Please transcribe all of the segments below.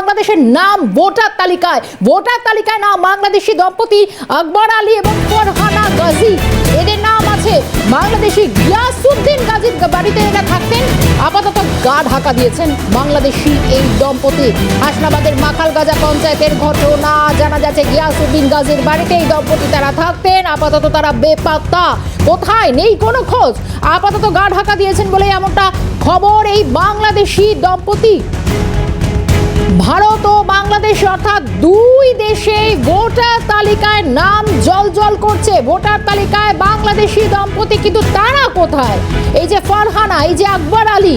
বাংলাদেশের নাম ভোটার তালিকায়। ভোটার তালিকায় নাম বাংলাদেশি দম্পতি আকবর আলী এবং ফরহানা গাজী। এদের নাম আছে বাংলাদেশি গিয়াসুদ্দিন গাজীর বাড়িতে এরা থাকতেন। আপাতত গা ঢাকা দিয়েছেন বাংলাদেশি এই দম্পতি। হাসনাবাদের মাখাল গাজা পঞ্চায়েতের ঘটনা জানা যাচ্ছে গিয়াসুদ্দিন গাজীর বাড়িতে এই দম্পতি তারা থাকতেন। আপাতত তারা বেপাত্তা। কোথায়? নেই কোনো খোঁজ। আপাতত গা ঢাকা দিয়েছেন বলে এমনটা খবর এই বাংলাদেশি দম্পতি। ভারত ও বাংলাদেশ অর্থাৎ দুই দেশে ভোটার তালিকায় নাম জলজল করছে। ভোটার তালিকায় বাংলাদেশি দম্পতি, কিন্তু তারা কোথায়? এই যে ফারহানা, এই যে আকবর আলী,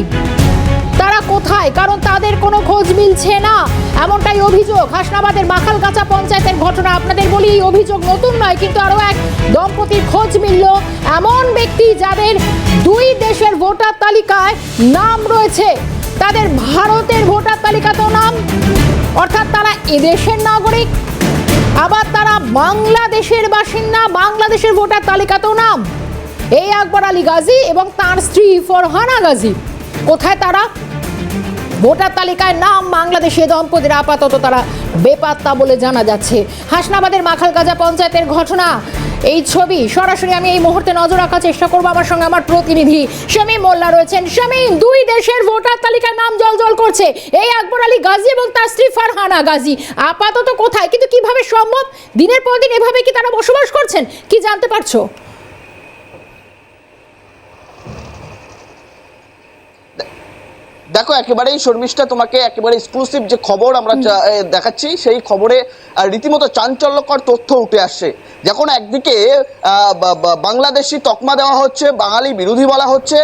তারা কোথায়? কারণ তাদের কোনো খোঁজ মিলছে না। এমনটাই অভিযোগ। হাসনাবাদের মাখালগাছা পঞ্চায়েতের ঘটনা আপনাদের বলি, এই অভিযোগ নতুন নয়, কিন্তু আরও এক দম্পতির খোঁজ মিলল। এমন ব্যক্তি যাদের দুই দেশের ভোটার তালিকায় নাম রয়েছে। তাদের ভারতের ভোটার তালিকাতেও নাম। অর্থাৎ তারা এদেশের নাগরিক, আবার তারা বাংলাদেশের বাসিন্দা, বাংলাদেশের ভোটার তালিকাতেও নাম। এই আকবর আলী গাজী এবং তার স্ত্রী ফরহানা গাজী কোথায় তারা? ভোটার তালিকায় নাম, বাংলাদেশে দম্পতির আপাতত তারা বেপাত্তা বলে জানা যাচ্ছে। হাসনাবাদের মাখালগাজা পঞ্চায়েতের ঘটনা। এই ছবি, সরাসরি আমি এই মুহূর্তে নজর রাখার চেষ্টা করব আমার সঙ্গে আমার প্রতিনিধি শামীম মোল্লা রয়েছেন। শামীম, দুই দেশের ভোটার তালিকায় নাম জলজল করছে। এই আকবর আলী গাজী এবং তার স্ত্রী ফারহানা গাজী। আপাতত কোথায়? কিন্তু কীভাবে সম্ভব? দিনের পর দিন এভাবে কি তারা বসবাস করছেন? কি জানতে পারছ? দেখো একেবারেই শর্মিষ্ঠা তোমাকে একেবারে এক্সক্লুসিভ যে খবর আমরা দেখাচ্ছি সেই খবরে রীতিমতো চাঞ্চল্যকর তথ্য উঠে আসছে। যখন একদিকে বাংলাদেশি তকমা দেওয়া হচ্ছে বাঙালি বিরোধী বলা হচ্ছে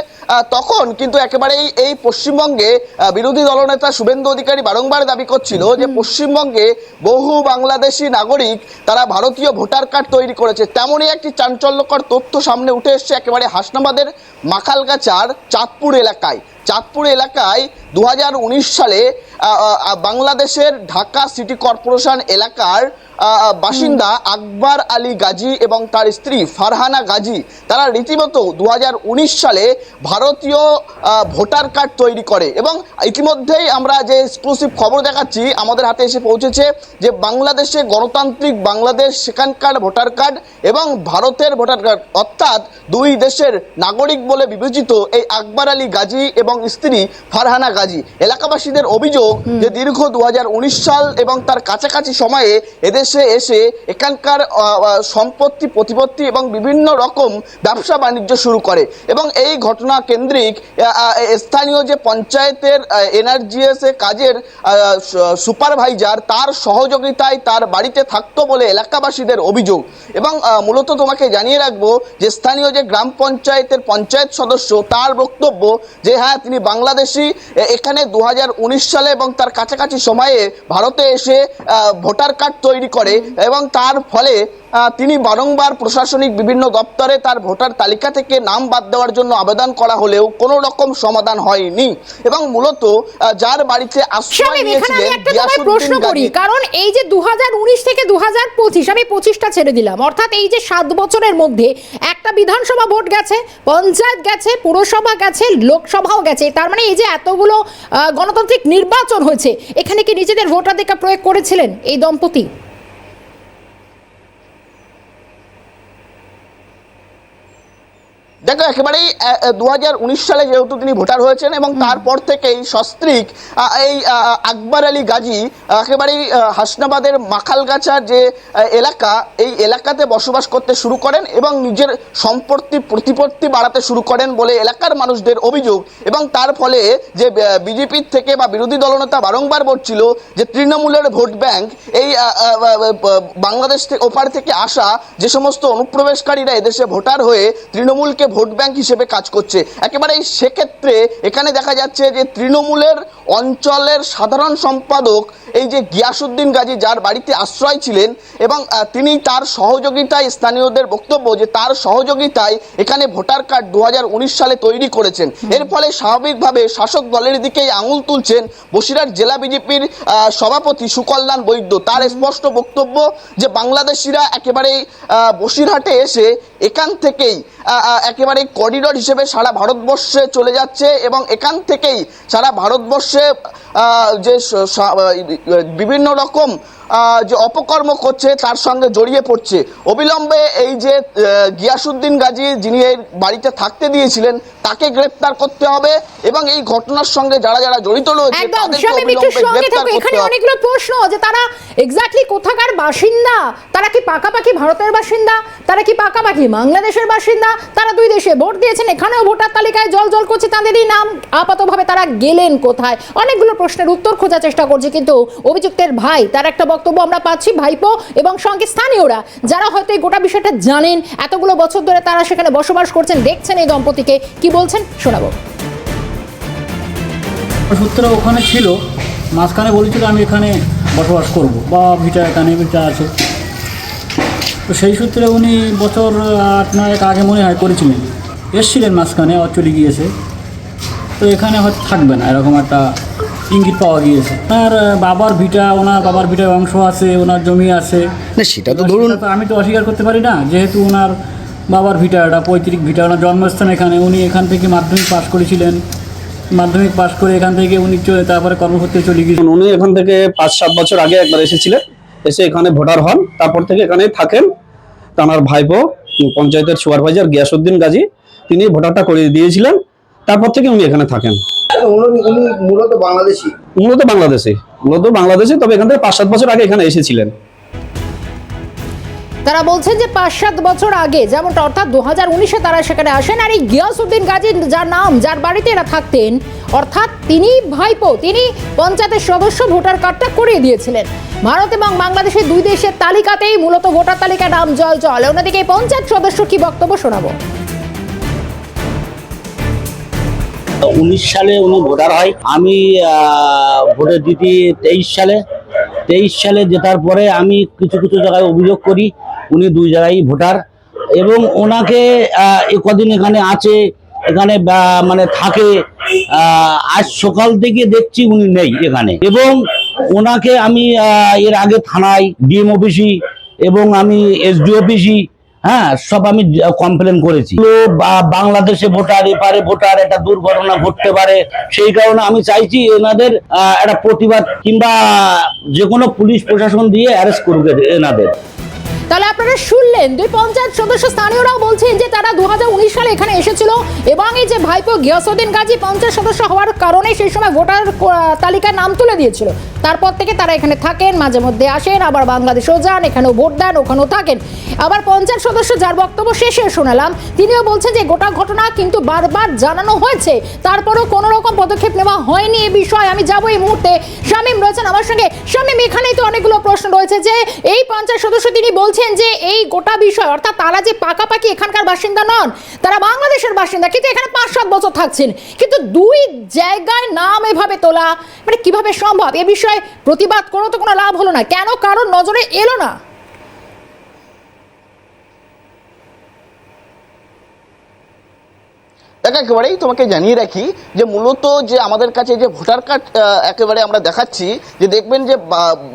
তখন কিন্তু একেবারেই এই পশ্চিমবঙ্গে বিরোধী দলনেতা শুভেন্দু অধিকারী বারংবার দাবি করছিল যে পশ্চিমবঙ্গে বহু বাংলাদেশি নাগরিক তারা ভারতীয় ভোটার কার্ড তৈরি করেছে। তেমনই একটি চাঞ্চল্যকর তথ্য সামনে উঠে এসছে একেবারে হাসনাবাদের মাখালগাছার চাঁদপুর এলাকায়। চাঁদপুর এলাকায় দু হাজার উনিশ সালে বাংলাদেশের ঢাকা সিটি কর্পোরেশন এলাকার বাসিন্দা আকবর আলী গাজী এবং তার স্ত্রী ফারহানা গাজী, তারা রীতিমতো দু হাজার উনিশ সালে ভারতীয় ভোটার কার্ড তৈরি করে এবং ইতিমধ্যেই আমরা যে এক্সক্লুসিভ খবর দেখাচ্ছি, আমাদের হাতে এসে পৌঁছেছে যে বাংলাদেশে গণতান্ত্রিক বাংলাদেশ সেখানকার ভোটার কার্ড এবং ভারতের ভোটার কার্ড, অর্থাৎ দুই দেশের নাগরিক বলে বিবেচিত এই আকবর আলী গাজী এবং স্ত্রী ফারহানা গাজী। এলাকাবাসীদের অভিযোগ যে দীর্ঘ দু হাজার উনিশ সাল এবং তার কাছাকাছি সময়ে এদেশে এসে এখানকার সম্পত্তি, প্রতিপত্তি এবং বিভিন্ন রকম ব্যবসা বাণিজ্য শুরু করে। এবং এই ঘটনা কেন্দ্রিক স্থানীয় যে পঞ্চায়েতের এনআরজিএস কাজের সুপারভাইজার, তার সহযোগিতায় তার বাড়িতে থাকতো বলে এলাকাবাসীদের অভিযোগ। এবং মূলত তোমাকে জানিয়ে রাখব যে স্থানীয় যে গ্রাম পঞ্চায়েতের পঞ্চায়েত সদস্য, তার বক্তব্য যে হ্যাঁ তিনি বাংলাদেশি এখানে দু হাজার উনিশ সালে এবং তার কাছাকাছি সময়ে ভারতে এসে ভোটার কার্ড তৈরি করে এবং তার ফলে তিনি বারংবার প্রশাসনিক বিভিন্ন দপ্তরে তার ভোটার তালিকা থেকে নাম বাদ দেওয়ার জন্য আবেদন করা হলেও কোনো রকম সমাধান হয়নি। এবং মূলত যার বাড়িতে আশ্রয় নিয়েছিলেন প্রশ্ন করি। কারণ এই যে দুহাজার উনিশ থেকে দুহাজার পঁচিশ আমি পঁচিশটা ছেড়ে দিলাম। অর্থাৎ এই যে সাত বছরের মধ্যে একটা বিধানসভা ভোট গেছে পঞ্চায়েত গেছে পুরসভা গেছে লোকসভাও গেছে। তার মানে এই যে এতগুলো গণতান্ত্রিক নির্বাচন হয়েছে এখানে কি নিজেদের ভোটাধিকার প্রয়োগ করেছিলেন এই দম্পতি? দেখো একেবারেই দু হাজার উনিশ সালে যেহেতু তিনি ভোটার হয়েছেন এবং তারপর থেকেই সস্ত্রীক এই আকবর আলী গাজী একেবারেই হাসনাবাদের মাখালগাছার যে এলাকা এই এলাকাতে বসবাস করতে শুরু করেন এবং নিজের সম্পত্তি প্রতিপত্তি বাড়াতে শুরু করেন বলে এলাকার মানুষদের অভিযোগ। এবং তার ফলে যে বিজেপির থেকে বা বিরোধী দলনেতা বারংবার বলছিল যে তৃণমূলের ভোট ব্যাংক এই বাংলাদেশ থেকে ওপার থেকে আসা যে সমস্ত অনুপ্রবেশকারীরা এদেশে ভোটার হয়ে তৃণমূলকে ভোট ব্যাংক হিসেবে কাজ করছে। একেবারে এই সেক্ষেত্রে এখানে দেখা যাচ্ছে যে তৃণমূলের অঞ্চলের সাধারণ সম্পাদক এই যে গিয়াসুদ্দিন গাজী যার বাড়িতে আশ্রয় ছিলেন এবং তিনি তার সহযোগিতায় স্থানীয়দের বক্তব্য যে তার সহযোগিতায় এখানে ভোটার কার্ড দু হাজার উনিশ সালে তৈরি করেছেন। এর ফলে স্বাভাবিকভাবে শাসক দলের দিকেই আঙুল তুলছেন বসিরহাট জেলা বিজেপির সভাপতি সুকল্যাণ বৈদ্য। তার স্পষ্ট বক্তব্য যে বাংলাদেশিরা একেবারেই আহ, বসিরহাটে এসে এখান থেকেই একেবারে করিডর হিসেবে সারা ভারতবর্ষে চলে যাচ্ছে এবং এখান থেকেই সারা ভারতবর্ষে যে বিভিন্ন রকম যে অপকর্ম করছে তার সঙ্গে জড়িয়ে পড়ছে। অবিলম্বে এই যে গিয়াসুদ্দিন গাজী যিনি এই বাড়িতে থাকতে দিয়েছিলেন তাকে গ্রেপ্তার করতে হবে এবং এই ঘটনার সঙ্গে যারা যারা জড়িত রয়েছে এখানে অনেকগুলো প্রশ্ন যে তারা এক্স্যাক্টলি কোথাকার বাসিন্দা? তারা কি পাকাপাকি ভারতের বাসিন্দা? তারা কি পাকাপাকি বাংলাদেশের বাসিন্দা? তারা দুই দেশে ভোট দিয়েছেন। এখানেও ভোটার তালিকায় জল জল করছে তাদেরই নাম। আপাতভাবে তারা গেলেন কোথায়? অনেকগুলো প্রশ্নের উত্তর খোঁজার চেষ্টা করছে কিন্তু অভিযুক্তের ভাই তার একটা বক্তব্য আমরা পাচ্ছি ভাইপো এবং সঙ্গে স্থানীয়রা, যারা হয়তো এই গোটা বিষয়টা জানেন, এতগুলো বছর ধরে তারা সেখানে বসবাস করছেন, দেখছেন এই দম্পতিকে, কি বলছেন শোনাবো। সূত্রে ওখানে ছিল, মাঝখানে বলেছিল আমি এখানে বসবাস করব বা ভিটা এখানে, ভিটা আছে। তো সেই সূত্রে উনি বছর আট নয়েক আগে মনে হয় করেছিলেন। এসছিলেন মাঝখানে চলে গিয়েছে। তো এখানে হয়তো থাকবে না, এরকম একটা ইঙ্গিত পাওয়া গিয়েছে। আর বাবার ভিটা ওনার বাবার ভিটায় অংশ আছে ওনার জমি আছে। না সেটা তো ধরুন আমি তো অস্বীকার করতে পারি না। যেহেতু ওনার বাবার ভিটা এটা পৈতৃক ভিটা ওনার জন্মস্থান এখানে উনি এখান থেকে মাধ্যমিক পাশ করেছিলেন। মাধ্যমিক পাশ করে এখান থেকে উনি চলে তারপরে কর্মক্ষেত্রে চলে গিয়েছেন। উনি এখান থেকে পাঁচ সাত বছর আগে একবার এসেছিলেন। এসে এখানে ভোটার হন। তারপর থেকে এখানে থাকেন তার ভাইপো পঞ্চায়েতের সুপারভাইজার গিয়াসুদ্দিন গাজী। তিনি ভোটারটা করে দিয়েছিলেন। তারপর থেকে উনি এখানে থাকেন। মূলত বাংলাদেশি। মূলত বাংলাদেশে। মূলত বাংলাদেশে তবে এখান থেকে পাঁচ সাত বছর আগে এখানে এসেছিলেন। তারা বলছেন যে পাঁচ সাত বছর আগে যেমনটা অর্থাৎ দু হাজার উনিশে তারা সেখানে আসেন আর এই গিয়াসউদ্দিন গাজী যার নাম যার বাড়িতে এরা থাকতেন অর্থাৎ তিনি ভাইপো তিনি পঞ্চায়েতের সদস্য ভোটার কার্ডটা করিয়ে দিয়েছিলেন। ভারত এবং বাংলাদেশের দুই দেশের তালিকাতেই মূলত ভোটার তালিকায় নাম জল জল। অন্যদিকে এই পঞ্চায়েত সদস্য কি বক্তব্য শোনাবো? উনিশ সালে উনি ভোটার হয়। আমি ভোটে দিতি তেইশ সালে। তেইশ সালে জেতার পরে আমি কিছু কিছু জায়গায় অভিযোগ করি। উনি দুই জায়গায় ভোটার। এবং ওনাকে কদিন এখানে আছে, এখানে মানে থাকে আজ সকাল থেকে দেখছি উনি নেই এখানে। এবং ওনাকে আমি এর আগে থানায় ডিএম অফিসি এবং আমি এসডি অফিসি হ্যাঁ সব আমি কমপ্লেন করেছি। বাংলাদেশে ভোটার এপারে ভোটার, একটা দুর্ঘটনা ঘটতে পারে, সেই কারণে আমি চাইছি এনাদের একটা প্রতিবাদ কিংবা যে কোনো পুলিশ প্রশাসন দিয়ে অ্যারেস্ট করবে এনাদের। তাহলে আপনারা শুনলেন দুই পঞ্চায়েত সদস্য স্থানীয়রাও বলছেন যে তারা দু সালে এখানে এসেছিল এবং এই যে ভাইপো গিয়াসউদ্দিন গাজী পঞ্চায়েত সদস্য হওয়ার কারণে সেই সময় ভোটার তালিকায় নাম তুলে দিয়েছিল। তারপর থেকে তারা এখানে থাকেন, মাঝে মধ্যে আসেন, আবার বাংলাদেশেও যান, এখানেও ভোট দেন, ওখানেও থাকেন। আবার পঞ্চায়েত সদস্য যার বক্তব্য শেষে শোনালাম, তিনিও বলছেন যে গোটা ঘটনা কিন্তু বারবার জানানো হয়েছে। তারপরেও কোনো রকম পদক্ষেপ নেওয়া হয়নি এই বিষয়ে। আমি যাব এই মুহূর্তে। শামীম রয়েছেন আমার সঙ্গে। শামীম, এখানেই তো অনেকগুলো প্রশ্ন রয়েছে যে এই পঞ্চায়েত সদস্য তিনি বলছেন যে এই গোটা বিষয়, অর্থাৎ তারা যে পাকাপাকি এখানকার বাসিন্দা নন, তারা বাংলাদেশের বাসিন্দা, কিন্তু এখানে পাঁচ সাত বছর থাকছেন। কিন্তু দুই জায়গায় নাম এভাবে তোলা মানে কীভাবে সম্ভব? এ বিষয়ে প্রতিবাদ কোনো তো কোনো লাভ হলো না। কেন? কারোর নজরে এলো না। দেখ একেবারেই তোমাকে জানিয়ে রাখি যে মূলত যে আমাদের কাছে যে ভোটার কার্ড একেবারে আমরা দেখাচ্ছি যে দেখবেন যে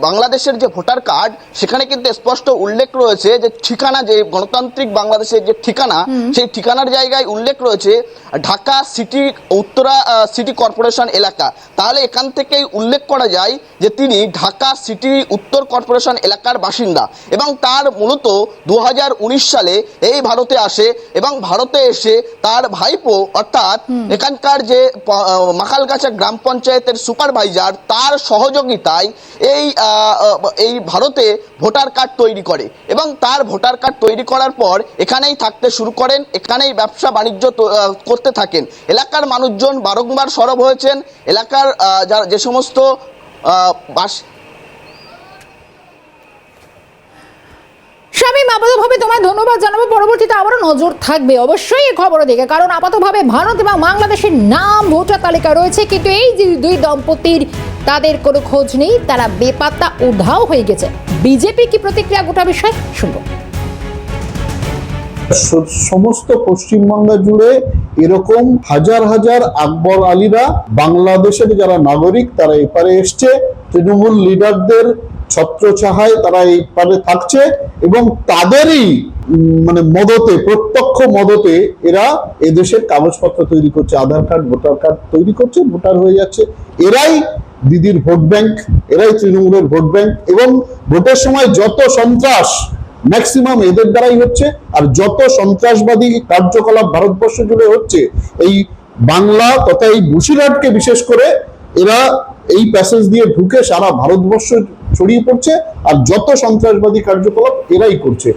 বাংলাদেশের যে ভোটার কার্ড সেখানে কিন্তু স্পষ্ট উল্লেখ রয়েছে যে ঠিকানা যে গণতান্ত্রিক বাংলাদেশের যে ঠিকানা সেই ঠিকানার জায়গায় উল্লেখ রয়েছে Dhaka city Uttara city corporation এলাকা। তাহলে এখান থেকেই উল্লেখ করা যায় যে তিনি ঢাকা সিটি উত্তর কর্পোরেশন এলাকার বাসিন্দা এবং তার মূলত দু হাজার উনিশ সালে এই ভারতে আসে এবং ভারতে এসে তার ভাইপো অর্থাৎ এখানকার যে মাখালগাছা গ্রাম পঞ্চায়েতের সুপারভাইজার তার সহযোগিতায় এই এই ভারতে ভোটার কার্ড তৈরি করে। এবং তার ভোটার কার্ড তৈরি করার পর এখানেই থাকতে শুরু করেন এখানেই ব্যবসা বাণিজ্য করতে থাকেন। এলাকার মানুষজন বারংবার সরব হয়েছেন। এলাকার যারা যে সমস্ত আহ, বাস শামীম আপাতভাবে তোমায় ধন্যবাদ জানাব। পরবর্তীতে আবারও নজর থাকবে অবশ্যই এই খবরের দেখে কারণ আপাতভাবে ভারত এবং বাংলাদেশের নাম ভোটার তালিকা রয়েছে, কিন্তু এই যে দুই দম্পতির তাদের কোনো খোঁজ নেই, তারা বেপাত্তা উধাও হয়ে গেছে। বিজেপি কি প্রতিক্রিয়া গোটা বিষয় শুনব। সমস্ত পশ্চিমবঙ্গ জুড়ে এরকম হাজার হাজার আকবর আলীরা বাংলাদেশের যারা নাগরিক, তারা এপারে এসছে। তৃণমূল লিডারদের ছত্রছাহায় তারা এপারে থাকছে এবং তাদেরই মানে মদতে, প্রত্যক্ষ মদতে এরা এদেশের কাগজপত্র তৈরি করছে, আধার কার্ড, ভোটার কার্ড তৈরি করছে, ভোটার হয়ে যাচ্ছে। এরাই দিদির ভোট ব্যাংক, এরাই তৃণমূলের ভোট ব্যাংক এবং ভোটের সময় যত সন্ত্রাস ম্যাক্সিমাম এদের দ্বারাই হচ্ছে আর যত সন্ত্রাসবাদী কার্যকলাপ ভারতবর্ষ জুড়ে হচ্ছে, এই বাংলা তথা এই বসিরহাটকে বিশেষ করে এরা এই প্যাসেজ দিয়ে ঢুকে সারা ভারতবর্ষ ছড়িয়ে পড়ছে আর যত সন্ত্রাসবাদী কার্যকলাপ এরাই করছে।